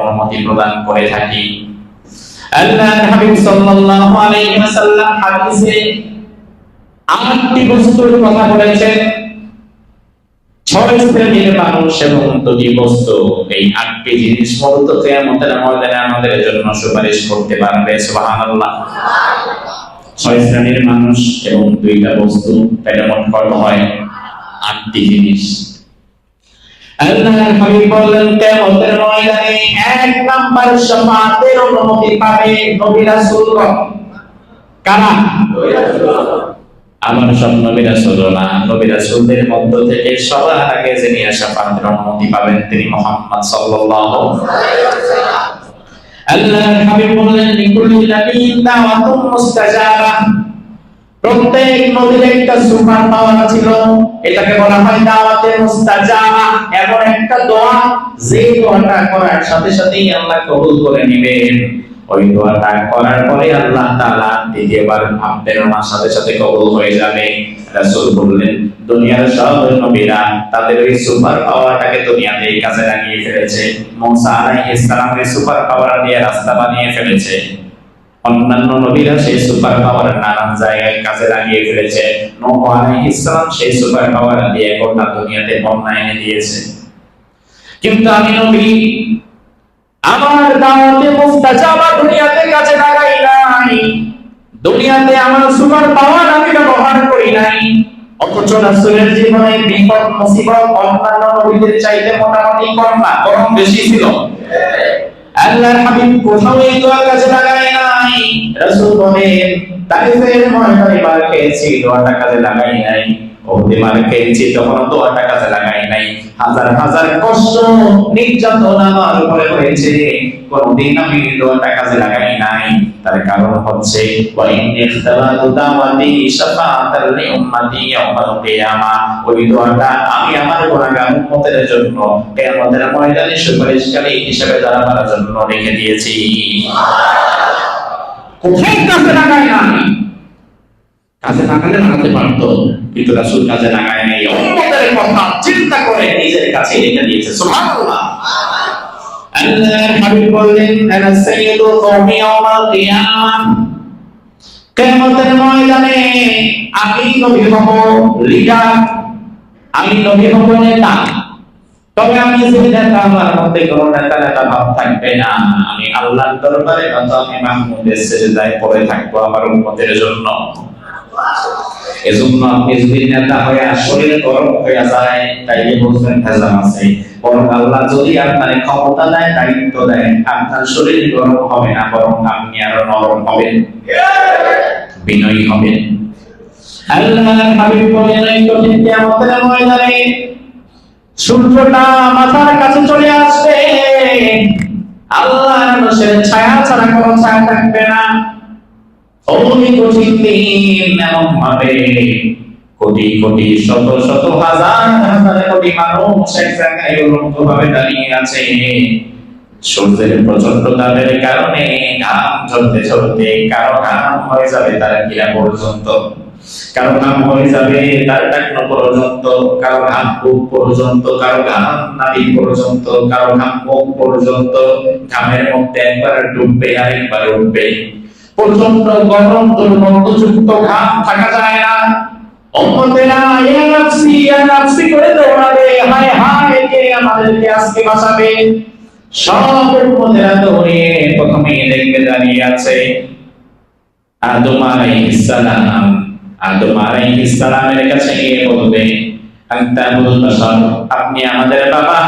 অনুমতি প্রদান করে থাকি। আটটি বস্তুর কথা বলেছেন ছয় শ্রেণির মানুষ এবং দুটি বস্তু। এই আটটি জিনিস মূলত কিয়ামতের ময়দানে আমাদের জন্য সুপারিশ করতে পারবে ছয় শ্রেণির মানুষ এবং দুইটা বস্তু তাহলে মোট কত হয়। আটটি জিনিস। আল্লাহর হাবিব বললেন, কিয়ামতের ময়দানে এক নাম্বার শাফাতের অনুমতি পাবে নবী রাসূলগণ। কারা? আমার সব নবী রাসূল না, নবী রাসূলদের মধ্য থেকে সবার আগে যিনি শাফাতের অনুমতি পাবেন তিনি মুহাম্মদ সাল্লাল্লাহু আল্লাহর হাবিব বললেন লিকুল্লি নাবিয়্যিন দাওয়াতুন মুস্তাজাবা। প্রত্যেক নবীর একটা সুপার পাওয়ার ছিল। এটাকে বলা হয় দাওয়াতে মুস্তাজাবা এমন একটা দোয়া, যে দোয়াটা করার সাথে সাথেই আল্লাহ কবুল করে নেবেন। ওই দোয়াটা করার পরে আল্লাহ তাআলা দ্বিতীয়বার আপনার ওনার সাথে সাথে কবুল হয়ে যাবে। রাসূল বললেন, দুনিয়ার সব নবীরা তাদের ওই সুপার পাওয়ারটাকে দুনিয়াতে কাজে লাগিয়ে ফেলেছে মুসা আলাইহিস সালামের সুপার পাওয়ার দিয়ে রাস্তা বানিয়ে ফেলেছে। অন্যান্য নবীরা সেই সুপার পাওয়ার নানান জায়গায় কাজে লাগিয়ে ফেলেছে। সেই সুপার পাওয়ার দিয়ে গোটা দুনিয়াতে বন্যা এনে দিয়েছে। কিন্তু আমি নবী, আমার দাওয়াতে মুস্তাজাবা দুনিয়াতে কাজে লাগাই নাই। দুনিয়াতে আমার সুপার পাওয়ার আমি ব্যবহার করি নাই। অথচ রাসূলের জীবনে বিপদ, মুসিবত অন্যান্য নবীদের চাইতে মোটামুটি কম না, বরং বেশি ছিল। আল্লাহর হাবিব কোথাও এই দোয়া কাজে লাগায় রাসূল ময়দানে দোয়াটা কাজে লাগাই নাই। ওহদে তখন দোয়াটা কাজে লাগাই নাই। হাজার হাজার কষ্ট, নির্যাতন আমার উপরে হয়েছে। কোনদিন আমি দোয়াটা কাজে লাগাই নাই। তার কারণ হচ্ছে ওই দোয়াটা আমি আমার গুনাহগার উম্মতের জন্য, কিয়ামতের ময়দানে সুপারিশকারী হিসেবে দাঁড়াবার জন্য রেখে দিয়েছি। কোথায় কাজে লাগাই নাই। কাজে লাগালে লাগাতে পারতো, কিন্তু রাসূল কাজে লাগায় নাই। উম্মতের কথা চিন্তা করে নিজের কাছে রেখে দিয়েছে, সুবহানাল্লাহ। আমি নবী হব, নেতা। তবে আমি যে নেতা আমার মধ্যে কোনো নেতা নেতা ভাব থাকবে না, আমি দরবারে আমি মাহমুদের সেজদায় পড়ে থাকব আমার উম্মতের জন্য। এজন্য আপনি যদি নেতা হয়ে গরম হয়ে যায় ভেজাল আছে। বরং আল্লাহ যদি আপনার ক্ষমতা দেয়, দায়িত্ব দেয়, আপনার শরীর গরম হবে না, বরং আপনি আরও নরম হবেন, বিনয়ী হবেন। আল্লাহর হাবিব বলেন কঠিন কিয়ামতের ময়দানে সূর্যটা মাথার কাছে চলে আসবে আরশের ছায়া ছাড়া কোনো ছায়া থাকবে না। কোটি কোটি, শত শত কোটি মানুষ এক জায়গায় দাঁড়িয়ে আছে। সূর্যের প্রচণ্ড তাপের কারণে ঘাম ঝরতে ঝরতে কারও ঘাম হয়ে যাবে তারা ক্রিয়া পর্যন্ত। কারও হয়ে যাবে তার পর্যন্ত, কারও ঘাম বুক পর্যন্ত, কারও ঘাম পর্যন্ত, কারও ঘাম মুখ পর্যন্ত, ঘামের মধ্যে একবার ডুববে উঠবে। প্রচণ্ড গরম দুর্গন্ধযুক্ত ঘাম থাকা যায় না। আমাদেরকে আজকে বাঁচাবে? দেখবে দাঁড়িয়ে আছে। আদম আলাইহিস আদম আলাইহিস কাছে গিয়ে বলবে আপনি আমাদের বাবা,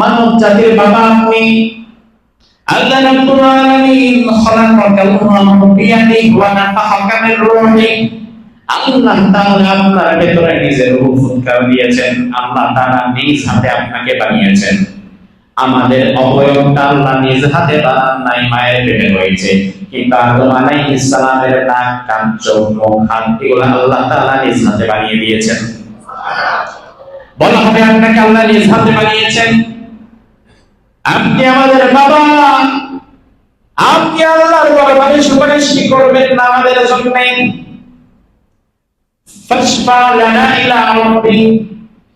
মানব জাতির বাবা আপনি। আল্লাহ রাব্বুল আলামিন খলাকাল্লাহু বিয়াদিহি ওয়া নাফাখাকা মির রূহি। আপনার ভেতরে নিজের রূহ দিয়েছেন, আল্লাহ তাআলা নিজ হাতে আপনাকে বানিয়েছেন। আমাদের অবয়বটা আল্লাহ নিজ হাতে বানান নাই মায়ের পেটে রয়েছে। কিন্তু আদম আলাইহিস সালামের নাক, কান, চোখ, মুখ, হাত, এগুলো আল্লাহ তাআলা নিজ হাতে বানিয়ে দিয়েছেন। বলা হবে আপনাকে আল্লাহ নিজ হাতে বানিয়েছেন। আপনি আমাদের বাবা। আপনি আল্লাহর দরবারে সুপারিশ কি করবেন না আমাদের জন্য। ফাশফা লানা ইলা রাব্বি।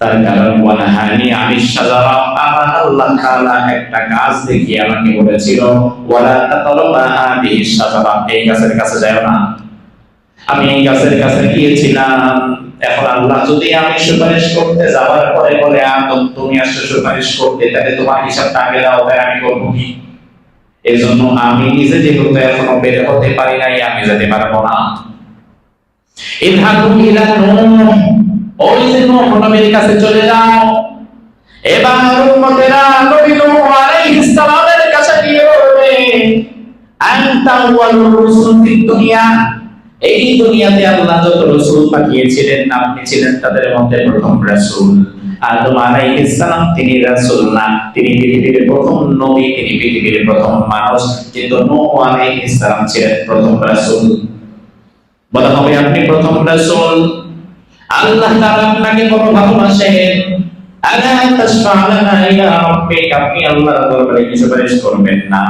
তার কারণ আনিস শাজারা আমার আল্লাহ তাআলা একটা গাছ দেখিয়ে আমাকে বলেছিল, ওয়ালা এই গাছের কাছে যাও না। আমি এই গাছের কাছে গিয়েছিলাম। এখন আল্লাহ যদি আমি সুপারিশ করতে যাওয়ার পরে বলে, আদম, তুমি আসলে সুপারিশ করতে, তাহলে তোমার হিসাবটা আগে দাও তাই আমি করব কি? এজন্য আমি নিজে যেহেতু এখনও বের হতে পারি নাই, আমি যেতে পারব না। ইদহাবু ইলা ওই যে নূহ কাছে চলে যাও। এবার উম্মতেরা নবী নূহ আলাইহিস সালামের কাছে গিয়ে বলবে, আনতা ওয়ালুর রুসুল ফিদ দুনিয়া। এই দুনিয়াতে আল্লাহ যত রাসূল পাঠিয়েছিলেন, আপনি ছিলেন তাদের মধ্যে প্রথম রাসূল। আদম আলাইহিস সালাম তিনি রাসূল না, তিনি পৃথিবীর প্রথম নবী, তিনি পৃথিবীর প্রথম মানুষ, কিন্তু নূহ আলাইহিস সালাম ছিলেন প্রথম রাসূল। বলা হবে আপনি প্রথম রাসূল। আল্লাহ তাআলা আপনাকে বড় ভালোবাসেন কিছু করবেন না।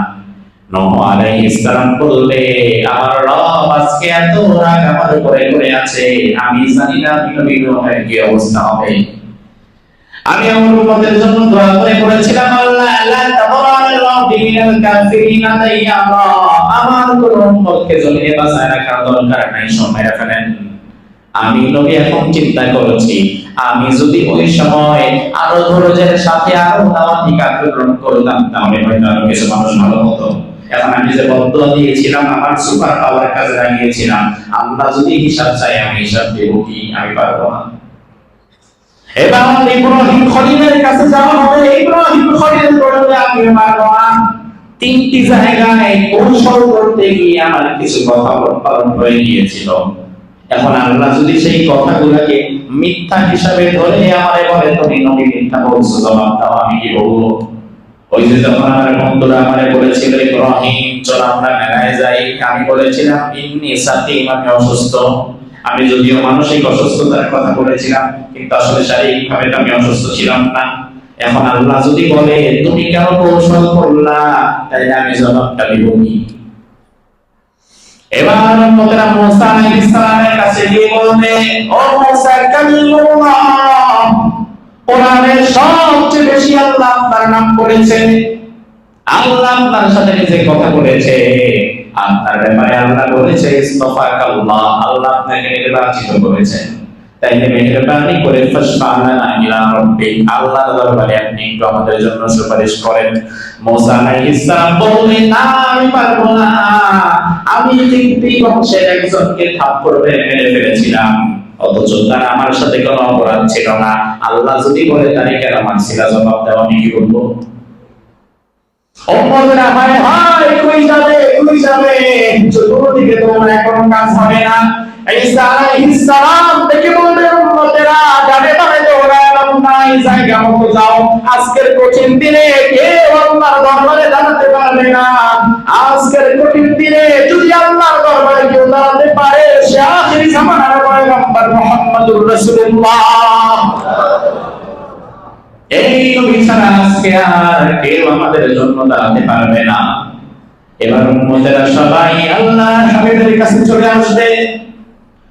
সালাম বললে, আমার রব আজকে এত রাগ আমার উপরে করে আছে, আমি জানি না কি অবস্থা হবে। আমি আমার উম্মতের জন্য দোয়া করে করেছিলাম আল্লাহ আল্লাহ দাইয়ারা আমার কোন উম্মতকে জমিনে বাঁচায় রাখার দরকার নাই সময় ফেলেন। আমি নবী এখন চিন্তা করেছি। আমি যদি ওই সময় আরও ধৈর্যের সাথে আরও দাওয়াতি কার্যক্রম করতাম, তাহলে হয়তো আরও কিছু মানুষ ভালো হতো। এখন আমি যে বদয়া দিয়েছিলাম, আমার সুপার পাওয়ার কাজে লাগিয়েছিলাম। আল্লাহ যদি হিসাব চাই আমি হিসাব কি? আমি পারব না। ইব্রাহিম খলিলের কাছে যাওয়া হবে। ইব্রাহিম আমি পারব না তিনটি জায়গায় কৌশল করতে গিয়ে আমার কিছু কথা পালন হয়ে গিয়েছিল। এখন আল্লাহ যদি সেই কথাগুলোকে মিথ্যা হিসাবে ধরে আমারে বলে তুমি নবী মিথ্যা বলছো জবাব দাও, আমি কি বলব? ওই যে যখন আমার বন্ধুরা আমারে বলেছিল, ইব্রাহিম, চল আমরা মেলায় যাই। আমি বলেছিলাম, ইন্নি সাকিম, আমি অসুস্থ। আমি যদিও মানসিক অসুস্থতার কথা বলেছিলাম, কিন্তু আসলে শারীরিক ভাবে আমি অসুস্থ ছিলাম না। এখন আল্লাহ যদি বলে, তুমি কেন কৌশল করলা, তাইলে আমি জবাবটা দিব কি এবার কাছে গিয়ে ও কোরআনে সবচেয়ে বেশি আল্লাহ আপনার নাম করেছে। আল্লাহ আপনার সাথে নিজে কথা বলেছে। আপনার ব্যাপারে আল্লাহ বলেছে ইস্তফাকাল্লাহ আল্লাহ আপনাকে নির্বাচিত করেছেন। তাইলে মেহেরবানি করে ফাসফানা ইলা রাব্বিক আল্লাহর দরবারে আপনি একটু আমাদের জন্য সুপারিশ করেন। মুসা আলাইহিস সালাম বললেন, না, আমি পারব না। আমি তিনটি বংশের একজনকে থাপ্পড় মেরে মেরে ফেলেছিলাম, অথচ তার আমার সাথে কোনো অপরাধ ছিল না। আল্লাহ যদি বলে তারে কেন মানছিলা জবাব দেওয়া আমি কি করব অম্মদরা হায় হায়, কই যাবে কই যাবে? চতুর্দিকে তোমার এখন কাজ হবে না। না। এই আমাদের দাঁড়াতে পারবে না। এবার উম্মতেরা সবাই আল্লাহ কাছে চলে আসবে।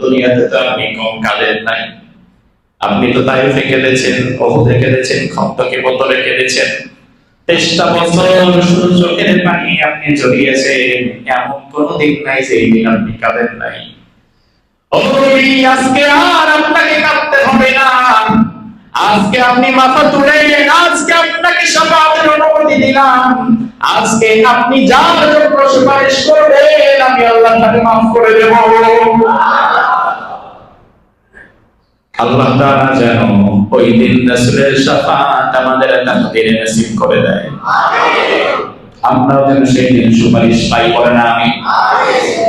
দুনিয়াতে তো আপনি কম কালের নাই। আপনি তো তাইফে কেঁদেছেন, ওহুদে কেঁদেছেন, খন্দকে বোতলে কেঁদেছেন। তেইশটা বছর চোখের পানি আপনি জড়িয়েছেন। এমন কোনো দিন নাই দিন আপনি কাঁদেন নাই। আজকে আর আপনাকে কাঁদতে হবে না। আজকে আপনি মাথা তুলে আজকে আপনাকে সবাই অনুমতি দিলাম। আজকে আপনি যার জন্য সুপারিশ করবেন, আমি আল্লাহ তাকে মাফ করে দেব। আল্লাহ তাআলা যেন ওই দিন রাসূলের শাফাআত আমাদের তাকদীরে নসিব করে দেয়। আমরাও যেন সেই দিন সুপারিশ পাই করে না আমি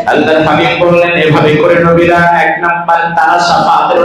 আল্লাহর হাবিব বললেন এভাবে করে নবীরা এক নাম্বার তারা শাফাআতের